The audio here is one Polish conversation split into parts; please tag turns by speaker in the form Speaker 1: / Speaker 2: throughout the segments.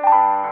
Speaker 1: you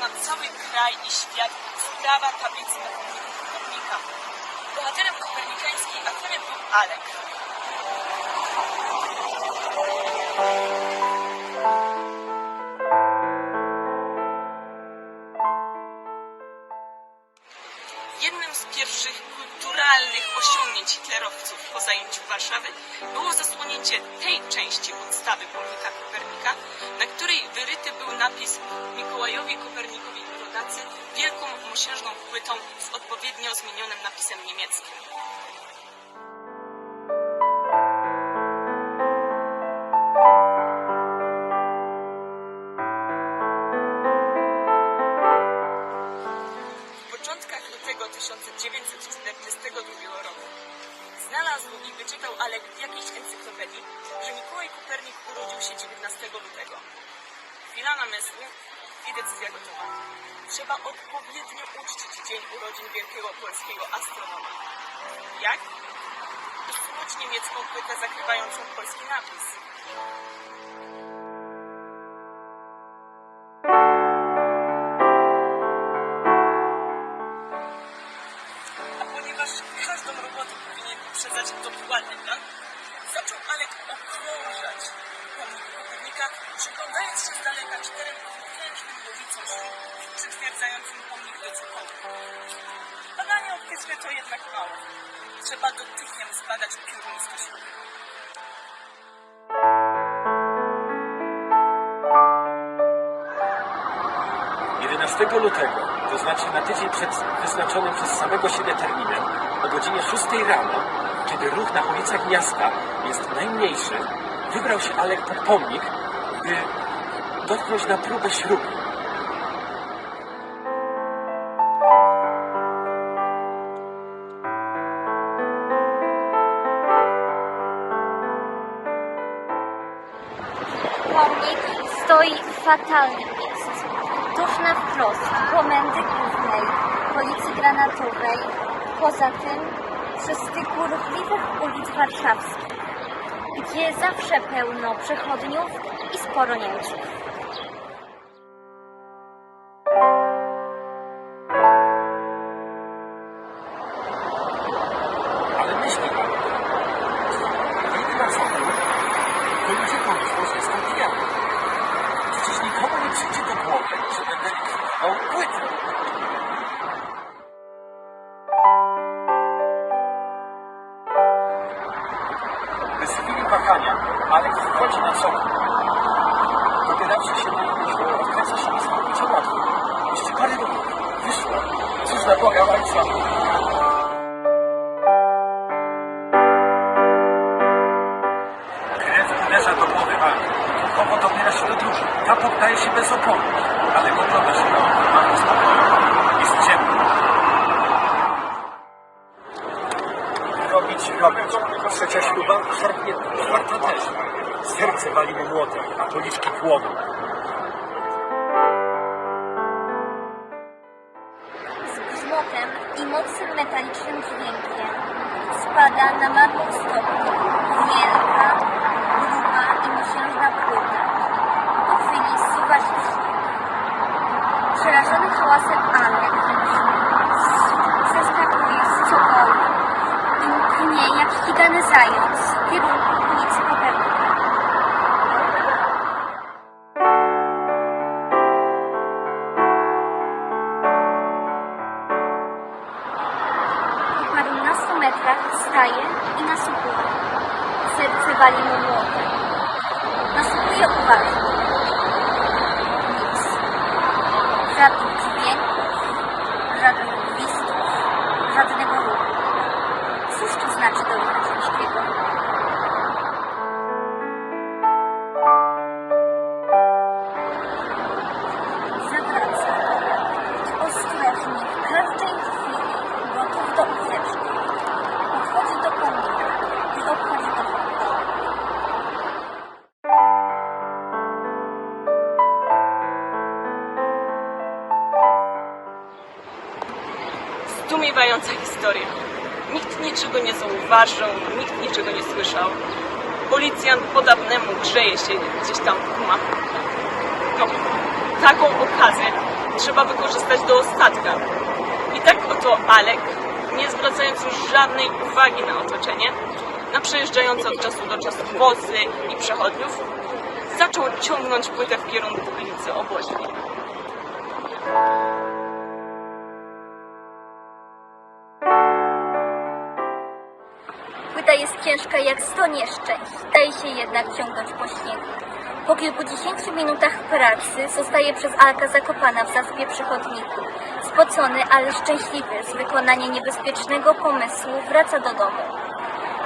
Speaker 1: na cały kraj i świat sprawa tablicy na Kopernika. Bohaterem kopernikańskiej afery był Alek. Jednym z pierwszych kulturalnych osiągnięć hitlerowców po zajęciu Warszawy było zasłonięcie tej części podstawy pomnika Kopernika, na której wyryty był napis Mikołajowi Kopernikowi rodacy wielką mosiężną płytą z odpowiednio zmienionym napisem niemieckim. Początkach lutego 1942 roku znalazł i wyczytał Alek w jakiejś encyklopedii, że Mikołaj Kopernik urodził się 19 lutego. Chwila namysłu i decyzja gotowa. Trzeba odpowiednio uczcić dzień urodzin wielkiego polskiego astronoma. Jak? Usunąć niemiecką płytę zakrywającą polski napis. Uprzedzać dokładny plan, zaczął Alek okrążać pomnik Kopernika, przyglądając się z daleka czterem dwupiętrznym głowicom przytwierdzającym pomnik do cokoła. Badanie optyczne to jednak mało. Trzeba dotychmiast zbadać pióruńskie śruby.
Speaker 2: Jedenastego lutego, to znaczy na tydzień przed wyznaczonym przez samego siebie terminem, o godzinie 6 rano, kiedy ruch na ulicach miasta jest najmniejszy, wybrał się Alek pod pomnik, by dotknąć na próbę śruby.
Speaker 3: Pomnik stoi w fatalnym miejscu. Tuż na wprost komendy głównej Policji Granatowej. Poza tym przy styku ruchliwych ulic warszawskich, gdzie zawsze pełno przechodniów i sporo Niemców.
Speaker 2: Wahania Alek wchodzi na sokół. Dobierawszy się do niego, odkręca się niesamowicie łatwo. Jeszcze parę ruchów. Wyszło. Cóż za Boga walca. Krew uderza do głowy Ani. Kowo dobiera się do drugiej. Ta poddaje się bez oporu. Robić, robić. Trzecia śluba, czwarta też. Serce wali mu młotem, a policzki płoną.
Speaker 3: Z grzmotem i mocnym metalicznym dźwiękiem spada na marmur stopni wielka, gruba i mosiężna płyta. Po chwili zsuwa się w śnieg. Przerażony hałasem Alek z- zeskakuje z cokoła i ścigany zając w kierunku ulicy Kopernika. Po parunastu metrach staje i nasłuchuje. Serce wali mu młotem. Nasłuchuje uważnie. Nic. żadnych dźwięków, żadnych gwizdów, żadnego ruchu. Cóż to znaczy do
Speaker 1: historia. Nikt niczego nie zauważył, nikt niczego nie słyszał. Policjant po dawnemu grzeje się gdzieś tam w kumaku. No, taką okazję trzeba wykorzystać do ostatka. I tak oto Alek, nie zwracając już żadnej uwagi na otoczenie, na przejeżdżające od czasu do czasu wozy i przechodniów, zaczął ciągnąć płytę w kierunku ulicy Oboźnej.
Speaker 3: Płyta jest ciężka jak sto nieszczęść, daje się jednak ciągnąć po śniegu. Po kilkudziesięciu minutach pracy zostaje przez Alka zakopana w zaspie przychodniku. Spocony, ale szczęśliwy z wykonania niebezpiecznego pomysłu wraca do domu.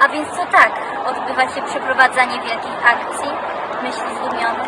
Speaker 3: A więc to tak odbywa się przeprowadzanie wielkich akcji? Myśli zdumiony.